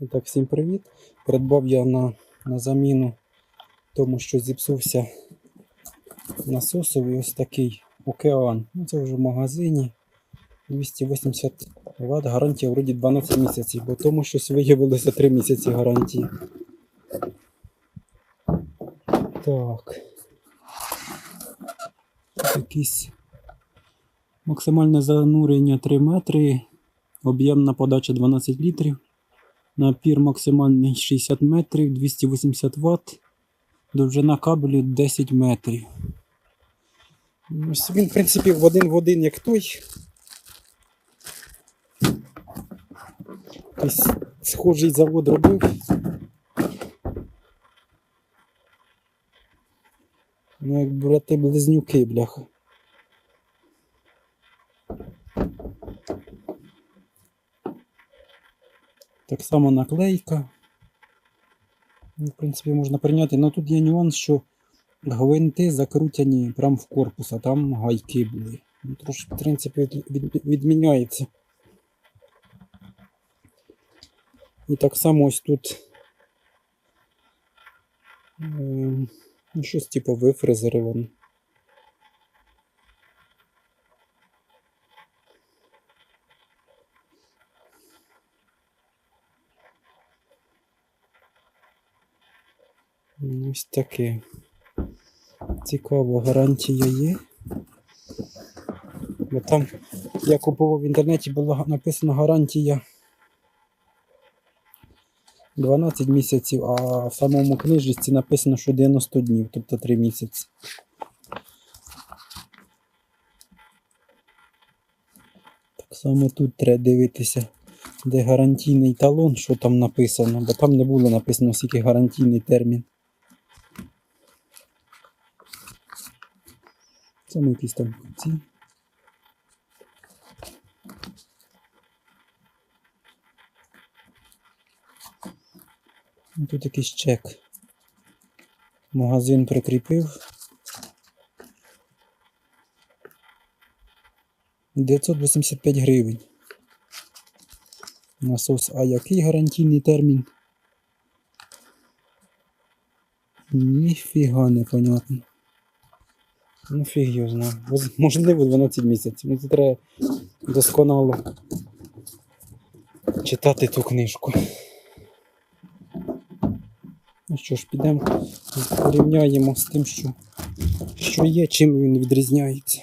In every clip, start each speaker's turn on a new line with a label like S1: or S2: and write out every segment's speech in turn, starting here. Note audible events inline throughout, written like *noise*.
S1: Так, всім привіт. Придбав я на, на заміну тому, що зіпсувся насосовий ось такий океан. Ну, це вже в магазині. 280 Вт, гарантія вроді 12 місяців, бо тому щось виявилося 3 місяці гарантії. Так. Якісь максимальне занурення 3 метри, об'ємна подача 12 літрів. Напір максимальний 60 метрів, 280 Вт. Довжина кабелю 10 метрів. Ось він, в принципі, в один в один, як той. Ось схожий завод робив. Ну, як брати близнюки, бляха. Так само наклейка. Ну, В принципі, можна прийняти. Але тут є нюанс, що гвинти закрутяні прямо в корпус, а там гайки були. Ну, Трошки, в принципі, від- від- відміняється. І так само ось тут. Ну, щось типу вифрезеровано. Ось таке. Цікаво, гарантія є. Бо там я купував в інтернеті, була написана гарантія 12 місяців, а в самому книжці написано, що 90 днів, тобто 3 місяці. Так само тут треба дивитися, де гарантійний талон, що там написано, бо там не було написано, скільки гарантійний термін. Ми якісь там ці. Ну, Тут якийсь чек. Магазин прикріпив. 985 гривень. Насос, а який гарантійний термін? Ніфіга непонятно. Ну фіг його. Можливо 12 місяців. Ну це треба досконало читати ту книжку. Ну що ж, підемо порівняємо з тим, що, що є, чим він відрізняється.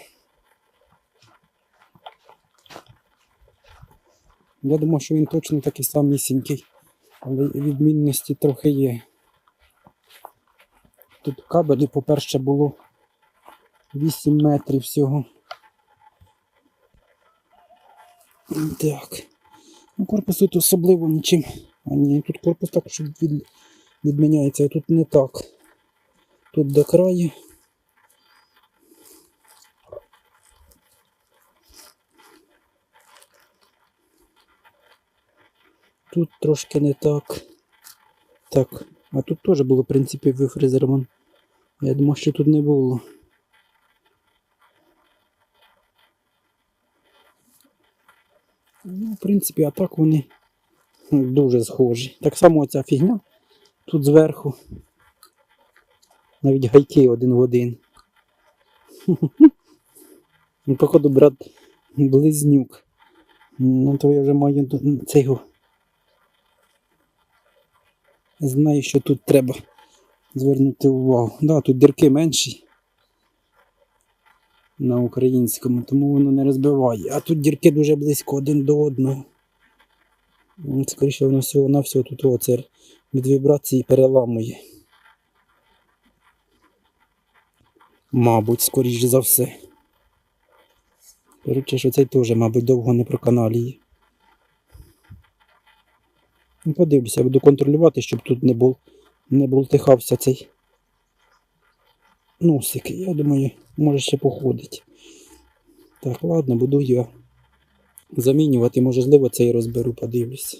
S1: Я думаю, що він точно такий самісінький, але відмінності трохи є. Тут кабелі, по-перше, було 8 метрів всього. Так. Ну, корпус тут особливо нічим. А ні, тут корпус так, що від, відміняється, а тут не так. Тут до краю. Тут трошки не так. Так. А тут теж було, в принципі, вифрезеровано. Я думав, що тут не було. Ну, в принципі, а так вони дуже схожі. Так само оця фігня тут зверху. Навіть гайки один в один. *laughs* Ну, походу, брат близнюк. Ну, то я вже маю цього. Знаю, що тут треба звернути увагу. Да, тут дірки менші на українському, тому воно не розбиває. А тут дірки дуже близько один до одного. Скоріше воно всього на всього тут оце від вібрації переламує. Мабуть, скоріш за все. Коротше, що цей теж, мабуть, довго не проканаліє. Ну, подивлюся, буду контролювати, щоб тут не був не болтихався цей носик. Я думаю, може ще походить. Так, ладно, буду я замінювати, можливо, цей розберу, подивлюся.